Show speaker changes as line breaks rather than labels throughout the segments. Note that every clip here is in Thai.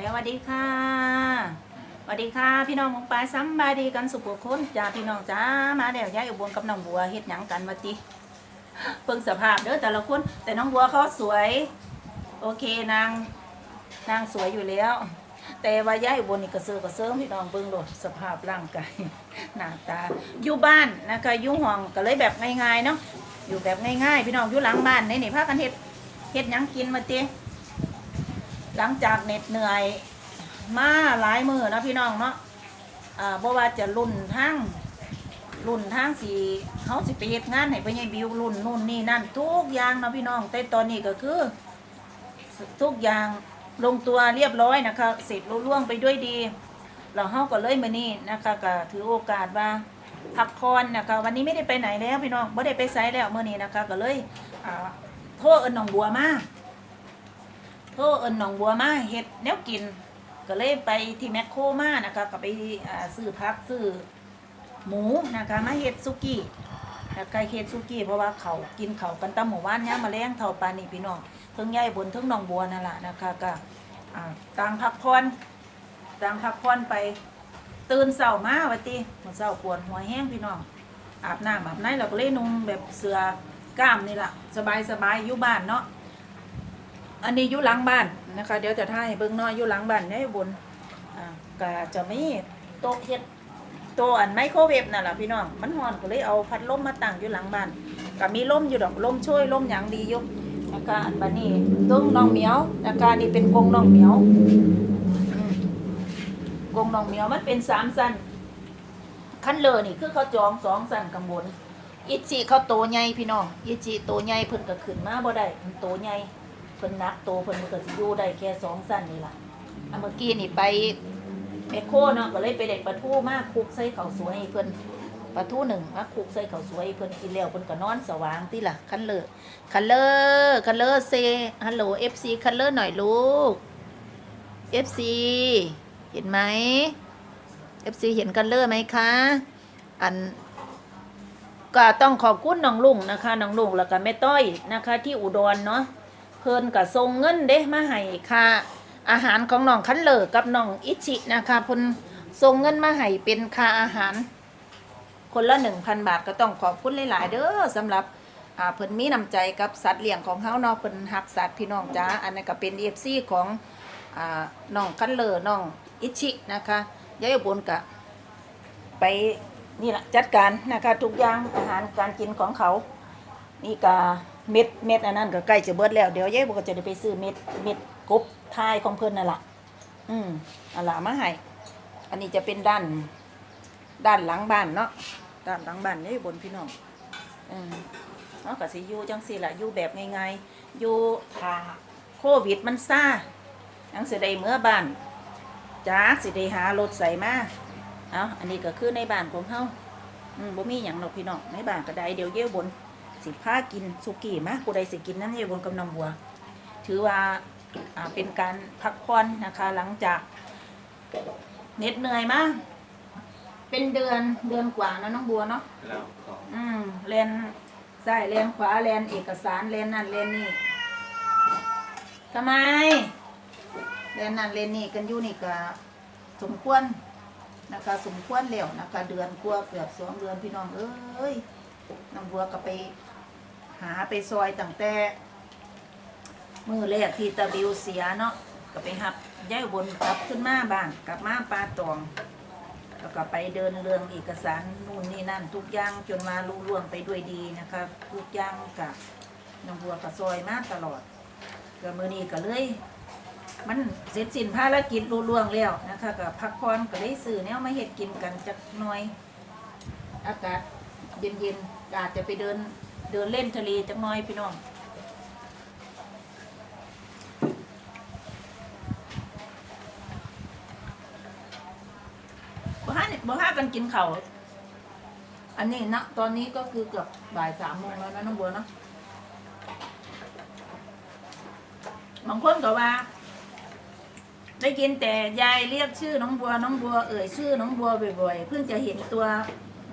แล้วสวัสดีค่ะสวัสดีค่ะ พี่น้องมองปลายซ้ำบายดีกันสุขคนจ้าพี่น้องจ้ามาแล้วย้ายอุบลกับน้องบัวเฮ็ดหยังกันวะติเพิ่งสภาพเด้อแต่ละคนแต่น้องบัวเขาสวย โอเคนางนางสวยอยู่แล้ว แต่ว่าย้ายอุบลนี่กระเซือกระเซิงพี่น้องเบิ่งโลดสภาพร่างกายหน้าตาอยู่บ้านนะคะอยู่ห้องก็เลยแบบง่ายๆเนาะอยู่แบบง่ายๆ พี่น้องอยู่หลังบ้านนี่นี่พากันเฮ็ดเฮ็ดหยังกินมาติ หลังจากเหน็ดเหนื่อย มาหลายมือนะพี่น้องเนาะอ่าบ่ว่าจะรุ่นทั้งรุ่นทั้งสีเขาสิไปเฮ็ดงานให้ไปยายบิวรุ่นนู่นนี่นั่นทุกอย่างนะพี่น้องแต่ตอนนี้ก็คือ ทุกอย่างลงตัวเรียบร้อยนะคะเสร็จรุ่ล่วงไปด้วยดี เราเฮาก็เลยมานี่นะคะก็ถือโอกาสว่าพักผ่อนนะคะวันนี้ไม่ได้ไปไหนแล้วพี่น้องไม่ได้ไปไสแล้วเมื่อนี้นะคะก็เลยอ่าโทรเอินน้องบัวมาก โทรเอินหนองบัวมาเฮ็ดแนวกิน ก็เลยไปที่แมคโครมานะคะก็ไปซื้อพักซื้อหมูนะคะมาเฮ็ดซุกี้แล้วก็เฮ็ดซุกี้เพราะว่าเขากินเขากันตั้งหมู่บ้านย่ามมาแรงเท่าปานนี้พี่น้องเทั้งใหญ่บนเทั้งหนองบัวนั่นแหละนะคะก็ต่างพักผ่อนต่างพักผ่อนไปตื่นเช้ามาว่าติมื้อเช้าปวดหัวแห้งพี่น้องอาบน้ำอาบในเราก็เลยนุ่งแบบเสื้อกล้ามนี่แหละสบายสบายอยู่บ้านเนาะ อันนี้ยู่หลังบ้านนะคะ เดี๋ยวจะถ่ายให้เบิ่งน้อยยู่หลังบ้านเนี่ยบนอ่าก็จะมีโต๊ะเฮ็ดโต๊ะอันไมโครเวฟนั่นแหละพี่น้องมันร้อนก็เลยเอาพัดลมมาตั้งอยู่หลังบ้านก็มีลมอยู่ดอกลมช่วยลมหยังดีอยู่นะคะอันบัดนี้ต้งน้องเหมียวนะคะนี่เป็นกรงน้องเหมียวกรงน้องเหมียวมันเป็นสามสั้นขั้นเลอนี่คือเขาจองสองสั้นกังบนอิจิเขาโตใหญ่พี่น้องอิจิโตใหญ่เพิ่นก็ขึ้นมาบ่ได้มันโตใหญ่ เพิ่นนักโตเพิ่นมันก็สิอยู่ได้แค่สองสั้นนี่ล่ะอันเมื่อกี้นี่ไปแมคโครเนาะก็เลยไปเด็กปลาทูมากคุกใส่ข้าวสวยให้เพิ่นปลาทูหนึ่งมาคุกใส่ข้าวสวยให้เพิ่นกินแล้วเพิ่นก็นอนสว่างติล่ะคันเลอคันเลอคันเลอเซฮัลโหล FC คันเลอหน่อยลูก FC เห็นไหม FC เห็นคันเลอไหมคะอันก็ต้องขอบคุณน้องลุงนะคะน้องลุงแล้วก็แม่ต้อยนะคะ ที่อุดรเนาะ เพิ่นก็ส่งเงินเด้มาให้ค่าอาหารของน้องคันเลอกับน้องอิชินะคะเพิ่นส่งเงินมาให้เป็นค่าอาหาร คนละหนึ่งพันบาทก็ต้องขอบคุณหลาย ๆ เด้อสำหรับเพิ่นมีน้ำใจกับสัตว์เลี้ยงของเฮาเนาะเพิ่นฮักสัตว์พี่น้องจ้าอันนั้ก็เป็น FC ของอน้องคันเลอน้องอิชินะคะยายบุญกะไปนี่แหละจัดการนะคะทุกอย่างอาหารการกินของเขานี่กา เม็ดเม็ดอันนั้นก็ใกล้จะเบิดแล้วเดี๋ยวยายบอกก็จะได้ไปซื้อเม็ดเม็ดกบทายของเพิ่นนั่นล่ะ อืมเอาล่ะมาให้อันนี้จะเป็นด้าน ด้านหลังบ้านเนาะด้านหลังบ้านนี่บนพี่น้องอืมเนาะก็สิอยู่จังซี่ล่ะอยู่แบบง่ายๆอยู่ถ้าโควิดมันซายังสิได้เมื่อบ้านจ้าสิได้หารถใส่มาเอาอันนี้ก็คือในบ้านของเฮาอืมบ่มีหยังหรอกพี่น้องในบ้านก็ได้เดี๋ยวเยี่ยวบน สิพากินสุกี้มาผู้ใดสิกินนั่นเองบนกำนำบัว ถือว่าเป็นการพักผ่อนนะคะ หลังจากเหน็ดเหนื่อยมากเป็นเดือนเดือนกว่านะน้องบัวเนาะ
แล้ว
อืมเรนซ้าเรนขวาเรนเอกสารเรนนั่นเรนนี่ทำไมเรนนั่นเรนนี่กันอยู่นี่ก็สมควรนะคะสมควรแล้วนะคะเดือนกว่าเกือบสองเดือนพี่น้องเอ้ยน้องบัวก็ไป หาไปซอยตั้งแต่มือแรกที่ตาบิวเสียเนาะก็ไปหับย้ายบนกลับขึ้นมาบ้านกลับมาปลาตอง แล้วก็ไปเดินเรื่องเอกสารนู่นนี่นั่น ทุกอย่างจนมาลุล่วงไปด้วยดีนะคะทุกอย่างกับน้องบัวกับซอยมาตลอดก็มือนี้ก็เลย มันเสร็จสิ้นภารกิจลุล่วงแล้วนะคะกับพักผ่อนก็เลยซื้อแนวมาเห็ดกินกันจักหน่อย อากาศเย็นๆอาจจะไปเดิน เดินเล่นทะเลจักหน่อยพี่น้องบ่ห้าบ่ห้ากันกินเข้าอันนี้นะตอนนี้ก็คือเกือบบ่ายสามโมงแล้วนะน้องบัวนะบางคนก็ว่า ได้กินแต่ยายเรียกชื่อน้องบัว น้องบัวเอ่ยชื่อน้องบัวบ่อยๆเพิ่งจะเห็นตัว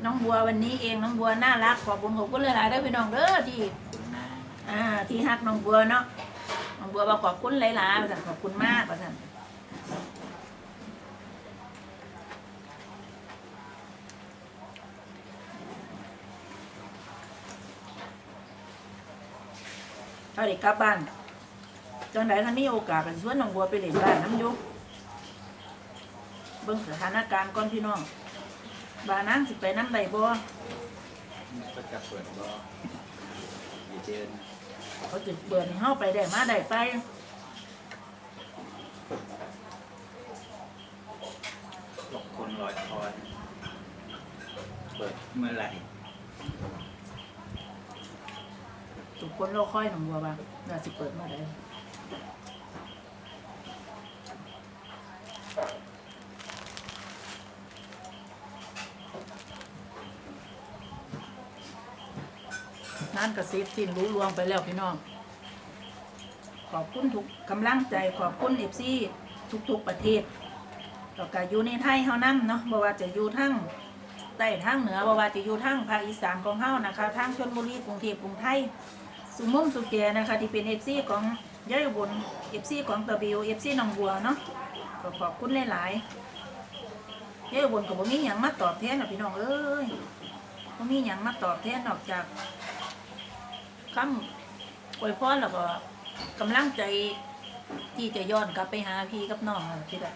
น้องบัววันนี้เองน้องบัวน่ารักขอบคุณขอบเลิหลายได้พี่น้องเด้อที่อ่าที่ฮักน้องบัวเนาะน้องบัวบอกขอบคุณหลายๆประสันขอบคุณมากประสันเอาเด็กกลับบ้านจังไดท่านมีโอกาสกันชวนน้องบัวไปเล่นบ้านน้ำยุบเบิ่งสถานการณ์ก่อนพี่น้อง บ้านนางสิไปน้ำใดบ่
ก็จะเปิดก็ดีเจน
เขาจะเปิดให้เฮาไปได้มาได้ไป
หลอกคนลอยคอยเปิดเมื่อไหร่
ทุกคนรอคอยน้องบัวว่าน่าสิเปิดมาได้ นั่นกระซิบสิ้นรู้ลวงไปแล้วพี่น้อง ขอบคุณทุกกำลังใจขอบคุณเอฟซีทุกๆประเทศแล้วก็อยู่ในไทยเฮานั่เนาะบ่ว่าจะอยู่ทั้งใต้ทั้งเหนือบ่ว่าจะอยู่ทั้งภาคอีสานของเฮานะคะทั้งชลบุรีกรุงเทพกรุงไทยสุมุมสุเกียนะคะ ที่เป็นเอฟซีของยายอุบลเอฟซีของตะบิวเอฟซีหนองบัวเนาะก็ขอบคุณหลายๆยายอุบลก็บ่มีหยังมาตอบแทนนะพี่น้องเอ้ยบ่มีหยังมาตอบแทนนอกจาก คำอวยพรแล้วก็กำลังใจที่จะย้อนกลับไปหาพี่กับน้องนั่นล่ะพี่ได้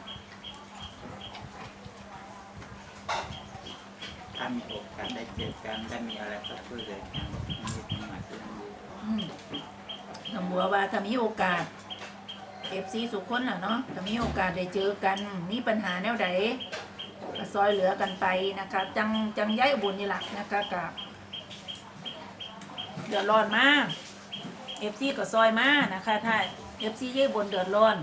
ถ้ามีโอกาสได้เจอกันได้มีอะไรก็ช่วยเหลือกันมีธรรมะที่ดี
อืมหนองบัวว่าถ้ามีโอกาสเอฟซีสุขคนน่ะเนาะถ้ามีโอกาสได้เจอกันมีปัญหาแนวใดก็ซอยเหลือกันไปนะคะ จังจังย้ายอุบุญนี่แหละนะคะกับ เดือดร้อนมากเอฟซีก็ซอยมานะคะถ้าเอฟซีย้ยอุบนเดือดร้อน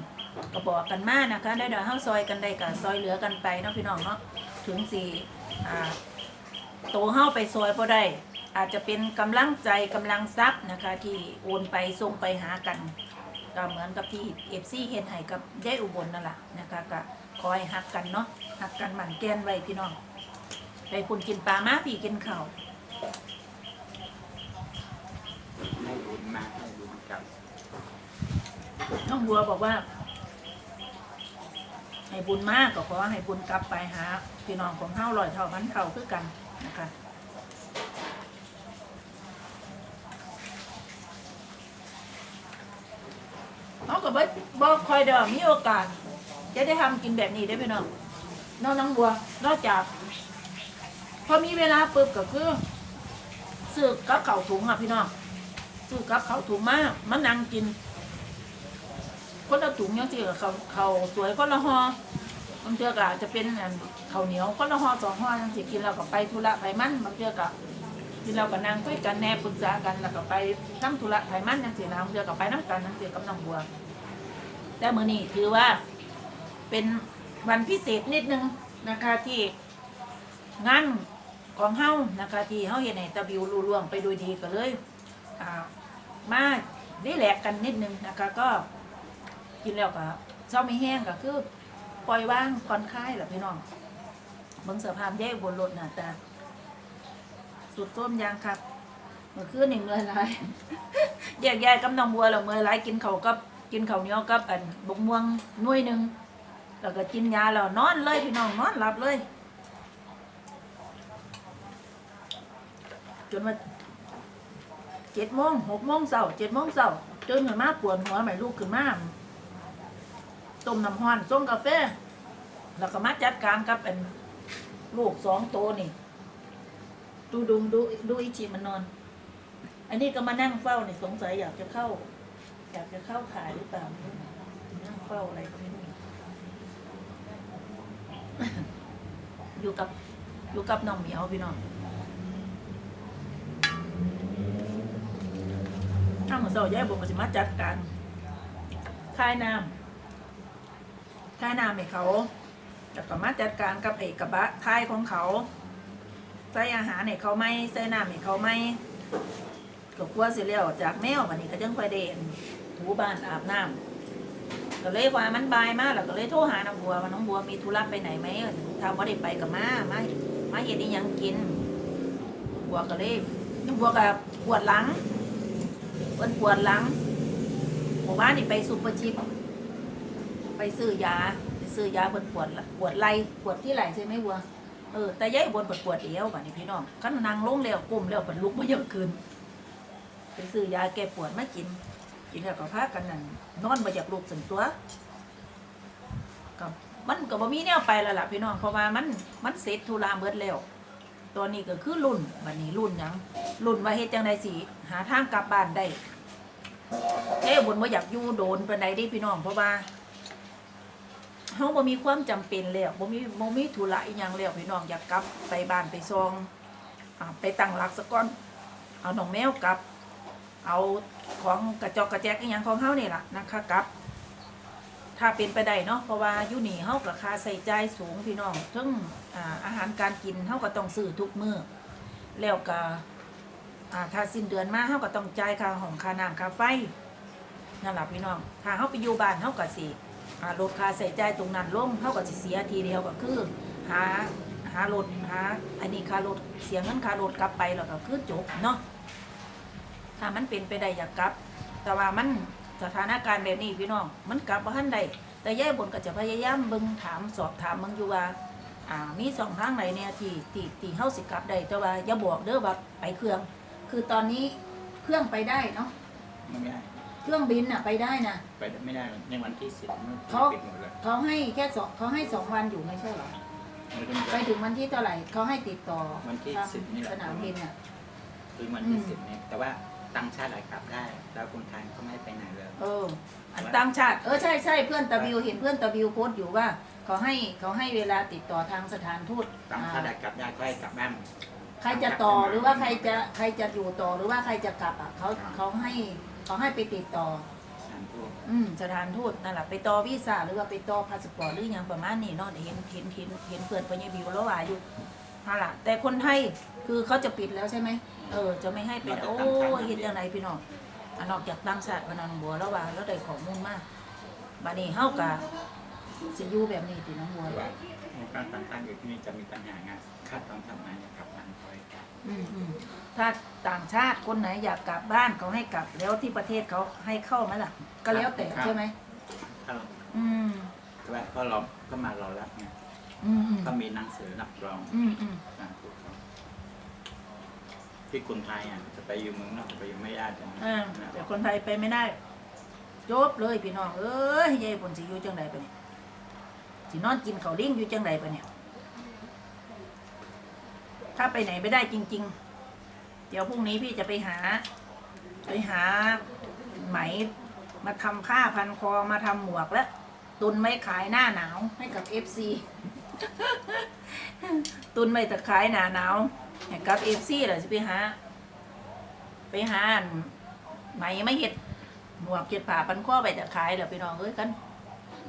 ก็บอกกันมานะคะ ได้เดี๋ยวเฮาซอยกันได้กับซอยเหลือกันไปเนาะพี่น้องเนาะถึงสี่อ่าโตเฮาไปซอยพอได้อาจจะเป็นกำลังใจกำลังทรัพย์นะคะ ที่โอนไปส่งไปหากันก็เหมือนกับที่เอฟซีเฮ็ดให้กับย้ายอุบลนั่นแหละนะคะก็คอยหักกันเนาะหักกันหมั่นแกนไว้พี่น้องไปคุณกินปลามาพี่กินข้าว
ให้บุญมากให้บุญกลับ
น้องบัวบอกว่า ให้บุญมากก็ขอให้บุญกลับไปหาพี่น้องของเฮาลอยเท่าพันเท่าคือกันนะคะเขาก็บ่บ่คอยเดิมมีโอกาส จะได้ทำกินแบบนี้ได้พี่น้องน้องน้องบัวนอกจาก พอมีเวลาปุ๊บก็คือซื้อกับเข่าถุงอะพี่น้องซื้อกับเข่าถุงมากมันนั่งกิน คนละถุงยังสิเขาเขาสวยคนละห่อบางเทื่อก็อาจจะเป็นอันข้าวเหนียวคนละห่อสองห่อยังสิกินเราก็ไปธุระไปมันบางเทื่อก็กินเราก็นั่งคุยกันแนบปรึกษากันแล้วก็ไปทำธุระไปมันยังสินางเทือก็ไปน้ำกันยังสิกับน้องบัว แต่มือนี้ถือว่าเป็นวันพิเศษนิดนึงนะคะที่งานของเฮานะคะที่เฮาเห็นในตะบิวรูล่วงไปโดยดีก็เลยมาได้แหลกกันนิดนึงนะคะก็ กินแล้วก็เช้าไม่แห้งก็คือปล่อยว่างผ่อนคลายแหละพี่น้องเบิ่งสภาพแย่บนรถน่ะแต่สุดส้มยางครับเมื่อคืนนี่เมื่อยหลายแยกย้ายกับน้องบัวแล้วเมื่อยหลายกินเขากับกินเขาเนียกับอันบกม่วงหน่วยหนึ่งแล้วก็กินยาแล้วนอนเลยพี่น้องนอนหลับเลย จนว่าเจ็ดโมงหกโมงเช้าเจ็ดโมงเช้าจนขึ้นมาปวดหัวใหม่ลูกขึ้นมา ต้มน้ำห้อนส่งกาแฟ แล้วก็มาจัดการกับเป็นลูกสองโตนี่ ดูดูดูดูอิจิมันนอน อันนี้ก็มานั่งเฝ้าเนี่ยสงสัยอยากจะเข้า อยากจะเข้าขายหรือเปล่านั่งเฝ้าอะไรก็ไม่รู้อยู่กับอยู่กับน้องเหมียวพี่น้องถ้าเหมือนเสาแย่ผมก็จะมาจัดการคายน้ำ ค่าน้ำให้เขาแล้วก็มาจัดการกับไอ้กระบะท้ายของเขาใส่อาหารให้เขาไหมใส่น้ำให้เขาไหมก็กลัวสิเลี้ยวจากแมววันนี้ก็จังค่อยเด่นถูบ้านอาบน้ำก็เลยว่ามันบายมากแล้วก็เลยโทรหาน้องบัวว่าน้องบัวมีธุระไปไหนไหมถามว่าได้ไปกับมามามาเห็นอีหยังกินบัวก็เลยน้องบัวก็ปวดหลังเพิ่นปวดหลังหมู่บ้านนี่ไปซุปเปอร์ชิป ไปซื้อยาไปซื้อยาเพิ่นปวดปวดไหล่ปวดที่ไหล่ใช่ไหมบัวเออแต่ยายบนปวดปวดเอวบัดนี้พี่น้องคันนั่งลงแล้วก้มแล้วเพิ่นลุกบ่ยกขึ้นไปซื้อยาแก้ปวดมากิน กินแล้วก็พากันนั่นนอนบ่อยากลุกสันตัวกับมันก็บ่มีแนวไปแล้วล่ะพี่น้องเพราะว่ามันมันเสร็จธุระเบิดแล้วตอนนี้ก็คือรุ่นบัดนี้รุ่นยังรุ่นว่าเฮ็ดจังไดสิหาทางกลับบ้านได้เอ้บนบ่อยากอยู่โดนปานใดเดิพี่น้องเพราะว่า เฮาบ่มีความจำเป็นแล้วบ่มีบ่มีธุระอีหยังแล้วพี่น้องอยากกลับไปบ้านไปซองอไปตั้งหลักซะก่อน เอาน้องแมวกลับ เอาของกระจอกกระแจกอีหยังของเฮานี่ล่ะนะคะกลับ ถ้าเป็นไปได้เนาะเพราะว่าอยู่นี่เฮากับค่าใส่จ่ายสูงพี่น้องทั้งอาอาหารการกินเฮาก็ต้องซื้อทุกมื้อแล้วก็ถ้าสิ้นเดือนมาเฮาก็ต้องจ่ายค่าห้องค่าน้ำค่าไฟนั่นแหละพี่น้องถ้าเฮาไปอยู่บ้านเฮาก็สิ อ่าลดค่าใส่จ่ายตรงนั้นลงเฮาก็สิเสียทีเดียวก็คือ หาหารถหาอันนี้ค่ารถเสียเงินค่ารถกลับไปแล้วก็คือจบเนาะถ้ามันเป็นไปได้อยากกลับ แต่ว่ามันสถานการณ์แบบนี้พี่น้องมันกลับบ่ทันใดแต่ย่ายบนก็จะพยายามเบิ่งถามสอบถามมึงอยู่ว่าอ่ามีสองทางไหนเนี่ยที่ที่ที่เฮาสิกลับได้แต่ว่าอย่าบอกเด้อว่าไปเครื่อง คือตอนนี้เครื่องไปได้เนาะ
ไม่ได้
เครื่องบินน่ะไปได้นะ
ไปไม่ได้ในวันที่สิบมัน
เขา
ปิดหมดเลย
เขาให้แค่สองเขาให้สองวันอยู่ไม่ใช่เหรอ
มันก็มี
ไปถึงวันที่เท่าไหร่เขาให้ติดต่อ
วันที่
ทาง
สิบนี่แหละ
สนามบินอะ
คือวันที่สิบเนี่ยแต่ว่าต่างชาติอะไรกลับได้ แล้วคนไทยเขาไม่ให้ไปไหนเลย
เอออันต่างชาติ เออใช่ใช่เพื่อนตะบิวเห็นเพื่อนตะบิวโพสต์อยู่ว่าเขาให้เขาให้เวลาติดต่อทางสถานทูต
ต่างชาติอะไร
อ่าก
ลับได้ก็ให้กลับบ้าน
ใครจะต่อหรือว่าใครจะใครจะอยู่ต่อหรือว่าใครจะกลับอะเขาเขาให้เขาให้ไปติดต่อ
สถานทูต
อืมสถานทูตนั่นแหละไปต่อวีซ่าหรือว่าไปต่อพาสปอร์ตหรืออย่างประมาณนี้เนาะเห็นเห็นเห็นเห็นเพื่อนปัญญาบิวแล้วว่าอยู่นั่นแหละแต่คนไทยคือเขาจะปิดแล้วใช่ไหมเออ จะไม่ให้เป็นโอ้ยเห็นยังไงพี่น้องอันนอกจากต่างชาติพนันบัวแล้วว่าแล้วได้ข้อมูลมากบัดนี้เฮากะจะอยู่แบบนี้ติน้องบัว
เพราะว่าการต่างชาติอยู่ที่นี่จะมีปัญหางานค่าตอนทำงานเนี่ยกลับบ้านคอย
อืมอืมถ้าต่างชาติคนไหนอยากกลับบ้านเขาให้กลับแล้วที่ประเทศเขาให้เข้าไหมล่ะ ก็แล้วแต่ใช่ไหม
ถ้า
อืม
แต่ว่าก็รอก็มารอรับไง
อืมอืม
ก็มีหนังสือรับรอง
อืมอืม
สถานทูตเขาที่คนไทยอะจะไปอยู่เมืองนอกจะไปอยู่ไม่ได้จัง
อ่าแต่คนไทยไปไม่ได้จบเลยพี่น้องเอ้ยยายผลสิอยู่จังไดปะเนี่ยสินอนกินข้าวเลี้ยงอยู่จังไดปะเนี่ย ถ้าไปไหนไม่ได้จริง ๆ เดี๋ยวพรุ่งนี้พี่จะไปหา ไปหาไหมมาทำผ้าพันคอมาทำหมวกแล้ว ตุนไม่ขายหน้าหนาวให้กับเอฟซีตุนไม่ตะขายหน้าหนาวให้กับเอฟซีเหรอจะไปหา ไปหาไหมไม่เห็ดหมวกเก็ดผ้าพันคอไปตะขายเดี๋ยวไปน้องเอ้ยกัน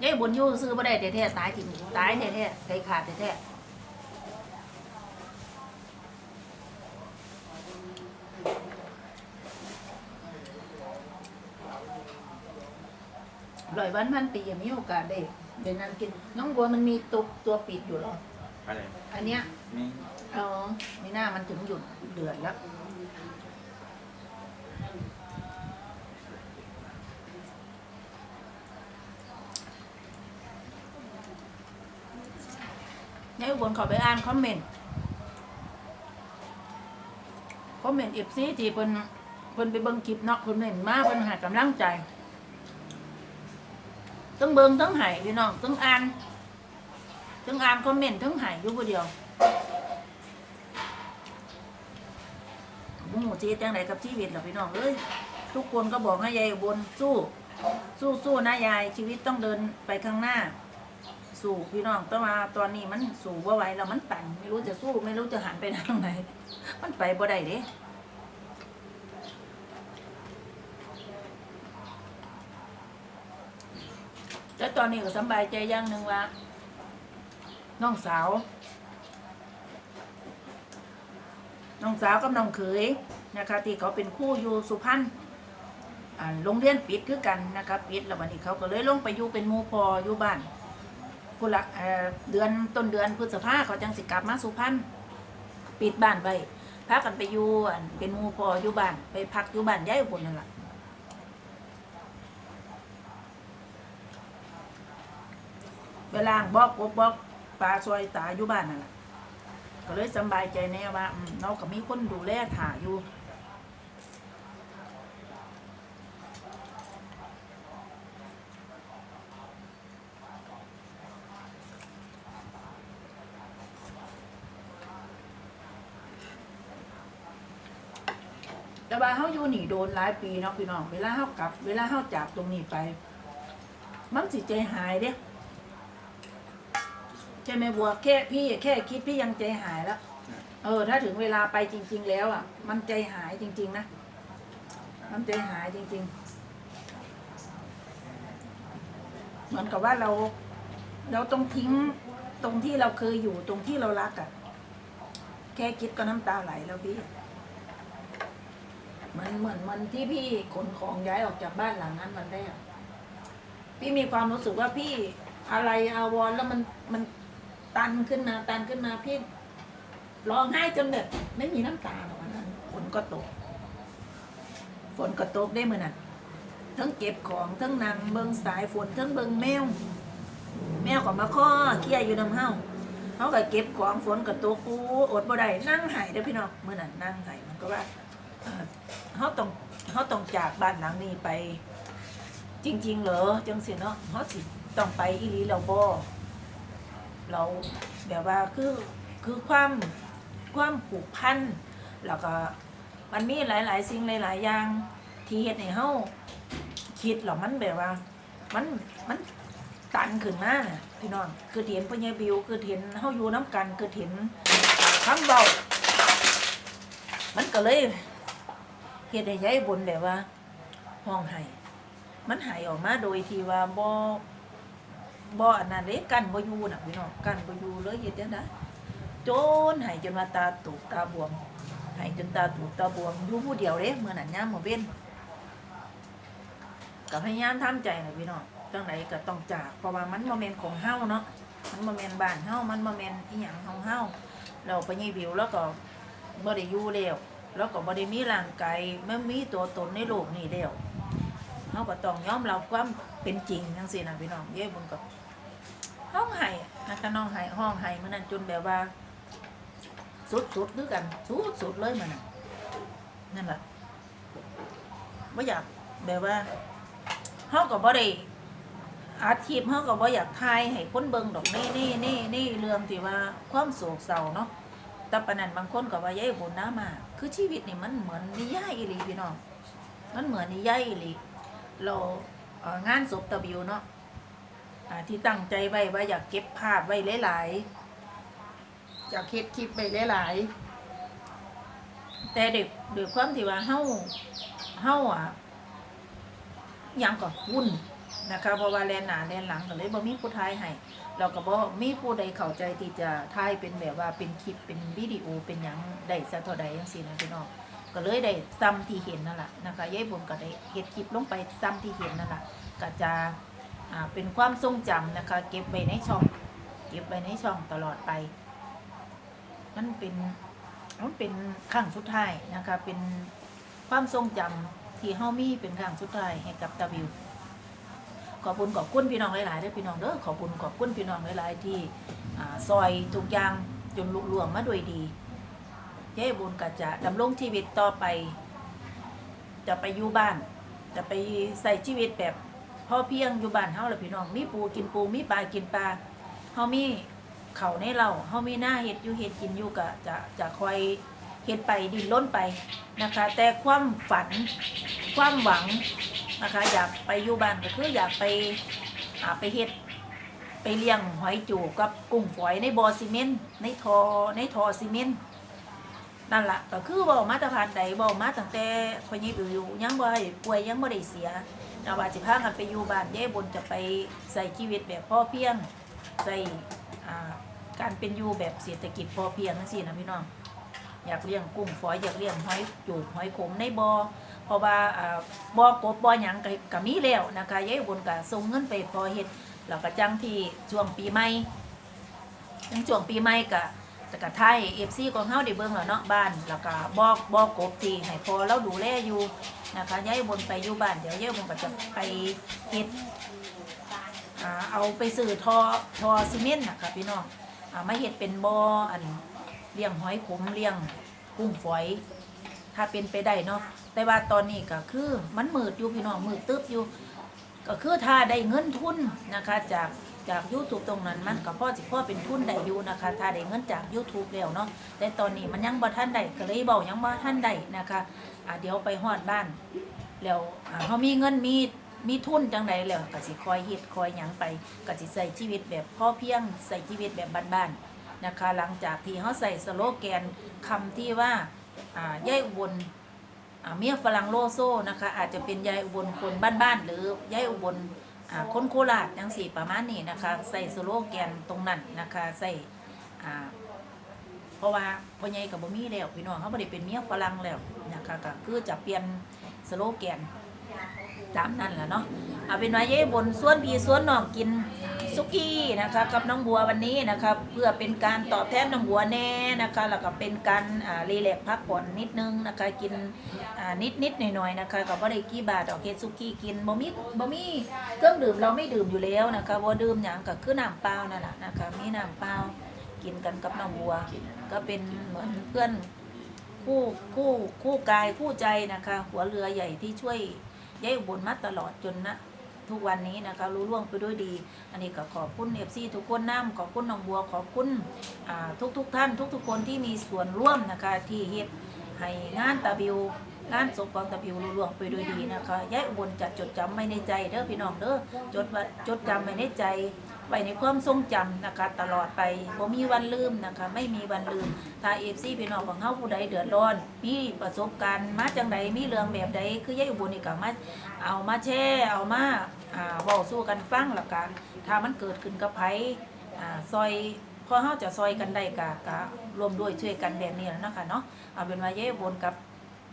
ยายบุญยู่ซื้อมาได้แท้ๆตายจริงตายแท้ๆใจขาดแท้ๆ ร้อยวันพันปียังมีโอกาสได้เดี๋ยวนั้นกินน้องบัวมันมีตัวตัวปิดอยู่เหรอ
อะไร
อันเนี้ย
นี่
อ๋อไม่น่ามันถึงหยุดเดือดแล้วยายอุบลขอไปอ่านคอมเมนต์ คอมเมนต์เอฟซีที่เพิ่นเพิ่นไปเบิ่งคลิปเนาะเพิ่นเห็นมาเพิ่นให้กำลังใจ ต้องเบิงต้องให้พี่น้องต้องอ่านต้องอ่านคอมเมนต์ต้องให้อยู่ผู้เดียวมุ่งจีจังไดกับชีวิตเหรอพี่น้องเอ้ยทุกคนก็บอกให้ยายบนสู้ สู้สู้นะยายชีวิตต้องเดินไปข้างหน้า สู้พี่น้องแต่ว่าตอนนี้มันสู้ว่าไหวแล้วมันตันไม่รู้จะสู้ไม่รู้จะหันไปทางไหนมันไปบ่ได้เด้ แล้วตอนนี้ก็สบายใจอย่างหนึ่งว่าน้องสาว น้องสาวกับน้องเขยนะคะที่เขาเป็นคู่อยู่สุพรรณโรงเรียนปิดคือกันนะคะปิดแล้ววันนี้เขาก็เลยลงไปอยู่เป็นมูพออยู่บ้านผู้ละเเดือนต้นเดือนพฤษภาเขาจังสิกลับมาสุพรรณปิดบ้านไปพากันไปอยู่เป็นมูพออยู่บ้านไปพักอยู่บ้านย้ายอุบลนั่นแหละ เวล่างบอกกบบอกปลาซอยตาอยู่บ้านนั่นแหละก็เลยสบายใจแน่ว่าเราก็มีคนดูแลถ่าอยู่แต่ว่าเขาอยู่หนีโดนหลายปีเนาะพี่น้อง เวลาเขากลับ เวลาเขาจากตรงนี้ไป มันสิใจหายเด้ ใช่ไหมบัวแค่พี่แค่คิดพี่ยังใจหายแล้ว เออ ถ้าถึงเวลาไปจริง ๆ แล้วอะ มันใจหายจริง ๆ นะมันใจหายจริง ๆ เหมือนกับว่าเรา เราต้องทิ้งตรงที่เราเคยอยู่ตรงที่เรารักอะ แค่คิดก็น้ำตาไหลแล้วพี่เหมือนเหมือนมันที่พี่ขนของย้ายออกจากบ้านหลังนั้นมันได้อะพี่มีความรู้สึกว่าพี่อะไรอาวรณ์แล้วมันมัน ตันขึ้นมาตันขึ้นมาพี่ร้องไห้จนแบบไม่มีน้ำตาหรอกนั้นฝนก็ตก ฝนก็ตกได้เหมือนน่ะทั้งเก็บของทั้งนางเบิงสายฝนทั้งเบิงแมวแมวก็มาข้อเคี่ยอยู่น้ำเฮาเขาก็เก็บของฝนก็ตกอู้อดบ่ได้นั่งไห้เด้พี่น้องเมื่อนั้นนั่งไห้มันก็ว่าเอ่อเขาต้องเขาต้องจากบ้านหลังนี้ไป จริง ๆ เหรอจังสิเนาะเขาสิต้องไปอีหลีเราบ่ เราแบบว่าคือคือความความผูกพันแล้วก็มันมีหลาย ๆ สิ่งหลาย ๆ อย่างที่เฮ็ดให้เฮาคิดแล้วมันแบบว่า มันมันตันขึ้นมาพี่น้องคือเห็นพ่อใหญ่บิวคือเห็นเฮาอยู่น้ำกันคือเห็นคำเบามันก็เลยเฮ็ดให้ยายบนแบบว่าห้องไห้มันหายออกมาโดยที่ว่าบ่ บ่อันนั้นเด้กันบ่อยู่น่ะพี่น้องกันบ่อยู่เลยเฮ็ดจังได๋จนหายจนว่าตาตูกตาบวมหายจนตาตูกตาบวมอยู่ผู้เดียวเด้มื้อนั้นยามมื้อเว้นก็พยายามทำใจน่ะพี่น้องจังไดก็ต้องจากเพราะว่ามันบ่แม่นของเฮาเนาะมันบ่แม่นบ้านเฮามันบ่แม่นอีหยังของเฮาเราไปยี่วิวแล้วก็บ่ได้อยู่แล้วแล้วก็บ่ได้มีร่างกายไม่มีตัวตนในโลกนี้แล้ว เฮาก็ต้องยอมรับความเป็นจริงจังซี่นะพี่น้องเย้บุญกับห้องไห้นะคะน้องไห้ห้องไห้มื้อนั้นจนแบบว่า สุดๆคือกันสุดๆเลยมันน่ะนั่นแหละบ่อยากแบบว่าเฮาก็บ่ได้อาชีพเฮาก็บ่อยากทายให้คนเบิ่งดอกนี่นี่นี่นี่เรื่องที่ว่าความโศกเศร้าเนาะแต่ปนันบางคนก็ว่ายายบุญน้ามา คือชีวิตนี่มันเหมือนนิยายอีหลีพี่น้องมันเหมือนนิยายอีหลี เรางานศพตะบิวเนาะที่ตั้งใจไว้ว่าอยากเก็บภาพไว้หลายๆอยากเฮ็ดคลิปไว้หลายๆแต่เด็กเด้วยความที่ว่าเฮาเฮาอะยังก็วุ่นนะคะเพราะว่าแลนหนาแลนหลังก็เลยบ่มีผู้ทายให้เราก็บอกมีผู้ใดเข้าใจที่จะถ่ายเป็นแบบว่าเป็นคลิปเป็นวิดีโอเป็นยังได้สักเท่าใดจังซี่นะพี่น้อง ก็เลยได้ซ้ำที่เห็นนั่นแหละนะคะยายบุญก็ได้เฮ็ดคลิปลงไปซ้ำที่เห็นนั่นแหละก็จะเป็นความทรงจำนะคะ เก็บไว้ในช่อง เก็บไว้ในช่องตลอดไป มันเป็นมันเป็นครั้งสุดท้ายนะคะ เป็นความทรงจำที่เฮามีเป็นครั้งสุดท้ายให้กับตาบิวขอบคุณขอบคุณพี่น้องหลายๆด้อพี่น้องเด้อขอบคุณขอบคุณพี่น้องหลายๆที่อซอยทุกอย่างจนลุล่วงมาด้วยดี ยายบุญก็จะดำรงชีวิตต่อไป จะไปอยู่บ้าน จะไปใส่ชีวิตแบบพ่อเพียงอยู่บ้านเฮาแหละพี่น้อง มีปูกินปูมีปลากินปลาเฮามีเขาในเราเฮามีหน้าเฮ็ดอยู่เฮ็ดกินอยู่ก็จะจะคอยเฮ็ดไปดินล้นไปนะคะ แต่ความฝันความหวังนะคะ อยากไปอยู่บ้านก็คืออยากไปหาไปเฮ็ดไปเลี้ยงหอยจูกับกุ้งฝอยในบ่อซีเมนต์ในทอในทอซีเมนต์ นั่นละก็คือบ่มาตรฐานใดบ่มาตั้งแต่พอยิบอยู่ยังบ่ได้ป่วยยังบ่ได้เสียนะว่าสิพากันไปอยู่บ้านเย่บนจะไปใส่ชีวิตแบบพ่อเพียงใส่การเป็นอยู่แบบเศรษฐกิจพอเพียงจังซี่นะพี่น้องอยากเลี้ยงกุ้งฝอยอยากเลี้ยงหอยจูบหอยขมในบ่อเพราะว่าบ่อกบบ่อหยังก็ก็มีแล้วนะคะยายอุบลก็ส่งเงินไปพอเฮ็ดแล้วก็จังที่ช่วงปีใหม่จังช่วงปีใหม่ก็ แต่ก็ไทย FC ของเฮาได้เบิ่งแล้วเนาะบ้านแล้วก็บ่บ่กบที่ให้พอเราดูแลอยู่นะคะย้ายบลไปอยู่บ้านเดี๋ยวย้ายบลก็จะไปเฮ็ดอ่าเอาไปซื้อทอทอซีเมนต์นะคะพี่น้องอ่ามาเฮ็ดเป็นบ่ออันเลี้ยงหอยขมเลี้ยงกุ้งฝอย ถ้าเป็นไปได้เนาะแต่ว่าตอนนี้ก็คือมันมืดอยู่พี่น้องมืดตึ๊บอยู่ ก็คือถ้าได้เงินทุนนะคะจาก จาก YouTube ตรงนั้นมันก็พ่อสิพ่อเป็นทุนได้อยู่นะคะ ถ้าได้เงินจาก YouTube แล้วเนาะแต่ตอนนี้มันยังบ่ทันได้ก็เลยบอกยังบ่ทันได้นะคะอ่าเดี๋ยวไปฮอดบ้าน แล้วอ่าเขามีเงินมีมีทุนจังใดแล้วก็สิคอยเฮ็ดคอยหยังไปก็สิใส่ชีวิตแบบพ่อเพียงใส่ชีวิตแบบบ้านๆนะคะ หลังจากที่เขาใส่สโลแกนคำที่ว่าอ่ายายอุบลอ่าเมียฝรั่งโลโซนะคะอาจจะเป็นยายอุบลคนบ้านๆหรือยายอุบล อ่าคนโคราชจังสี่ประมาณนี้นะคะใส่สโลแกนตรงนั้นนะคะใส่อ่าเพราะว่าพ่อใหญ่กับบ่มีแล้วพี่น้องเขาบ่ได้เป็นเมียฝรั่งแล้วนะคะก็คือจะเปลี่ยนสโลแกนตามนั้นแหละเนาะ เอาเป็นว่าเย่บนส่วนพีส่วนน้องกินสุกี้นะคะกับน้องบัววันนี้นะคะเพื่อเป็นการตอบแทนน้องบัวแน่นะคะแล้วก็เป็นการอ่ารีแลกซ์พักผ่อนนิดนึงนะคะกินอ่านิดนิดๆหน่อยๆนะคะก็บ่ได้กี่บาทดอกเฮ็ดสุกี้กินบ่มีบ่มีเครื่องดื่มเราไม่ดื่มอยู่แล้วนะคะบ่ดื่มหยังก็คือน้ำเปล่านั่นแหละนะคะมีน้ำเปล่ากินกันกับน้องบัว ก็เป็นเหมือนเพื่อนคู่คู่คู่กายคู่ใจนะคะ หัวเรือใหญ่ที่ช่วยยายอุบลมาตลอดจนนะ ทุกวันนี้นะคะรู้ล่วงไปด้วยดี อันนี้ก็ขอบคุณเอฟซีทุกคนน้ำขอบคุณน้องบัวขอบคุณทุกทุกท่าน ทุกทุกคนที่มีส่วนร่วมนะคะที่เฮ็ดให้งานตาบิวงานศพของตาบิวรู้ล่วงไปด้วยดีนะคะยายอุบลจะจดจำไว้ในใจเด้อพี่น้องเด้อจดจดจำไว้ในใจไว้ในความทรงจำนะคะตลอดไปบ่มีวันลืมนะคะไม่มีวันลืมถ้าเอฟซีพี่น้องของเฮาผู้ใดเดือดร้อน มีประสบการณ์มาจังใดมีเรื่องแบบใดคือยายอุบลนี่ก็มาเอามาแชร์เอามา อ่าเว้าสู่กันฟังแล้วกันถ้ามันเกิดขึ้นกับไผอ่าซอยพอเฮาจะซอยกันได้ก็ก็รวมด้วยช่วยกันแบบนี้แล้วนะคะเนาะเอาเป็นว่ายายอุบลกับ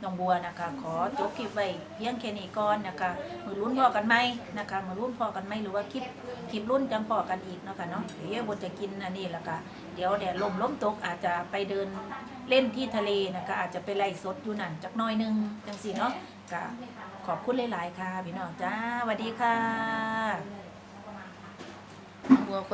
น้องบัวนะคะ ขอจบคลิปไว้เพียงแค่นี้ก่อนนะคะมือรุ่นพอกันไหมนะคะมือรุ่นพอกันไหมหรือว่าคลิปคลิปรุ่นจังพอกันอีกเนาะคะเนาะเดี๋ยวบนจะกินอันนี้ละค่ะเดี๋ยวแดดลมล้มตกอาจจะไปเดินเล่นที่ทะเลนะคะอาจจะไปไล่สดอยู่นั่นจักหน้อยหนึงจังสิเนาะก็ ขอบคุณหลาย ๆ ค่ะ พี่น้องจ้าสวัสดีค่ะบัวคน